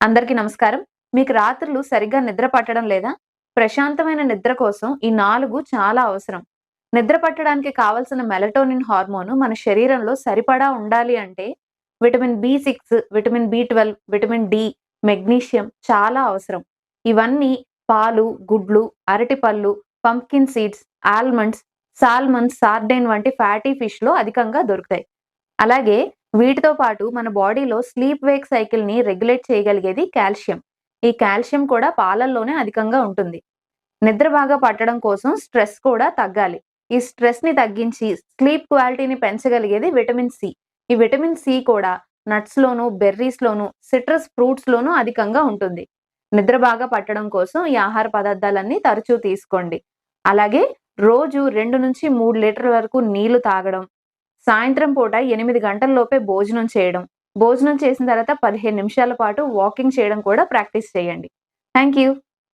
అందరికీ నమస్కారం. మీకు రాత్రులు సరిగ్గా నిద్ర పట్టడం లేదా? ప్రశాంతమైన నిద్ర కోసం ఈ నాలుగు చాలా అవసరం. నిద్ర పట్టడానికి కావలసిన మెలటోనిన్ హార్మోన్ మన శరీరంలో సరిపడా ఉండాలి అంటే vitamin B six vitamin B twelve vitamin D magnesium చాలా అవసరం. ఇవన్నీ పాలు గుడ్లు అరటిపళ్ళు pumpkin seeds almonds salmon sardine వంటి ఫ్యాటీ ఫిష్లో అధికంగా దొరుకుతాయి. అలాగే వీటితో పాటు మన బాడీలో స్లీప్ వేక్ సైకిల్ని రెగ్యులేట్ చేయగలిగేది కాల్షియం. ఈ కాల్షియం కూడా పాలల్లోనే అధికంగా ఉంటుంది. నిద్ర బాగా పట్టడం కోసం స్ట్రెస్ కూడా తగ్గాలి. ఈ స్ట్రెస్ని తగ్గించి స్లీప్ క్వాలిటీని పెంచగలిగేది విటమిన్ సి. ఈ విటమిన్ సి కూడా నట్స్ లోను బెర్రీస్ లోను సిట్రస్ ఫ్రూట్స్ లోను అధికంగా ఉంటుంది. నిద్ర బాగా పట్టడం కోసం ఈ ఆహార పదార్థాలన్నీ తరచూ తీసుకోండి. అలాగే రోజు రెండు నుంచి మూడు లీటర్ల వరకు నీళ్ళు తాగడం సాయంత్రం పూట ఎనిమిది గంటల లోపే భోజనం చేయడం. భోజనం చేసిన తర్వాత పదిహేను నిమిషాల పాటు వాకింగ్ చేయడం కూడా ప్రాక్టీస్ చేయండి. Thank you